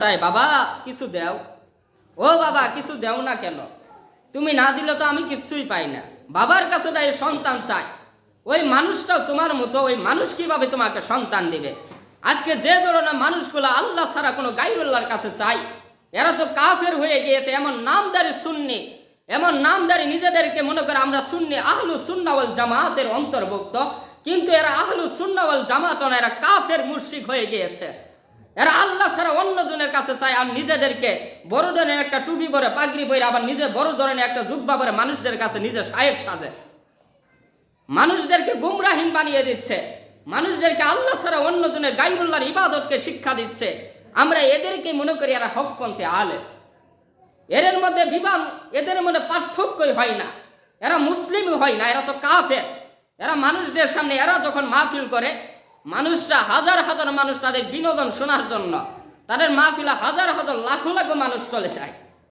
তাই বাবা, কিছু দেও। ও বাবা, কিছু দেও না কেন? তুমি না দিলে তো আমি কিছুই পাই না। বাবার কাছে তাই সন্তান চাই। ওই মানুষটাও তোমার মতো, ওই মানুষ কীভাবে তোমাকে সন্তান দিবে? আজকে যে ধরনের মানুষগুলো আল্লাহ ছাড়া কোনো গাইরুল্লাহর কাছে চাই, এরা তো কাফের হয়ে গিয়েছে, এমন নামদারি সুন্নি। এমন নামদারি নিজেদেরকে মনে করে আমরা সুন্নি, আহলু সুন্নাওয়াল জামাতের অন্তর্ভুক্ত। কিন্তু এরা আহলু সুন্নাওয়াল জামাত এরা কাফের মুর্শিক হয়ে গিয়েছে। এরা আল্লাহ ছাড়া অন্য জনের কাছে চায় আর নিজেদেরকে বড় ধরনের একটা টুপি পরে, পাগড়ি পরে, আবার নিজে বড় ধরনের একটা জুব্বা পরে মানুষদের কাছে নিজে সাহেব সাজে। মানুষদেরকে গুমরাহীন বানিয়ে দিচ্ছে। মানুষদেরকে আল্লাহ ছাড়া অন্য জনের গাইবুল্লাহর ইবাদতকে শিক্ষা দিচ্ছে। আমরা এদেরকে মনে করি এরা হকপন্থে আলে এদের মধ্যে বিবাদ, এদের মধ্যে পার্থক্যই হয় না। এরা মুসলিমই হয় না, এরা তো কাফের। এরা মানুষদের সামনে, এরা যখন মাহফিল করে মানুষরা, হাজার হাজার মানুষ তাদের বিনোদন শোনার জন্য। তাদের মাহফিলা হাজার হাজার লাখো লাখো মানুষ চলে যায়।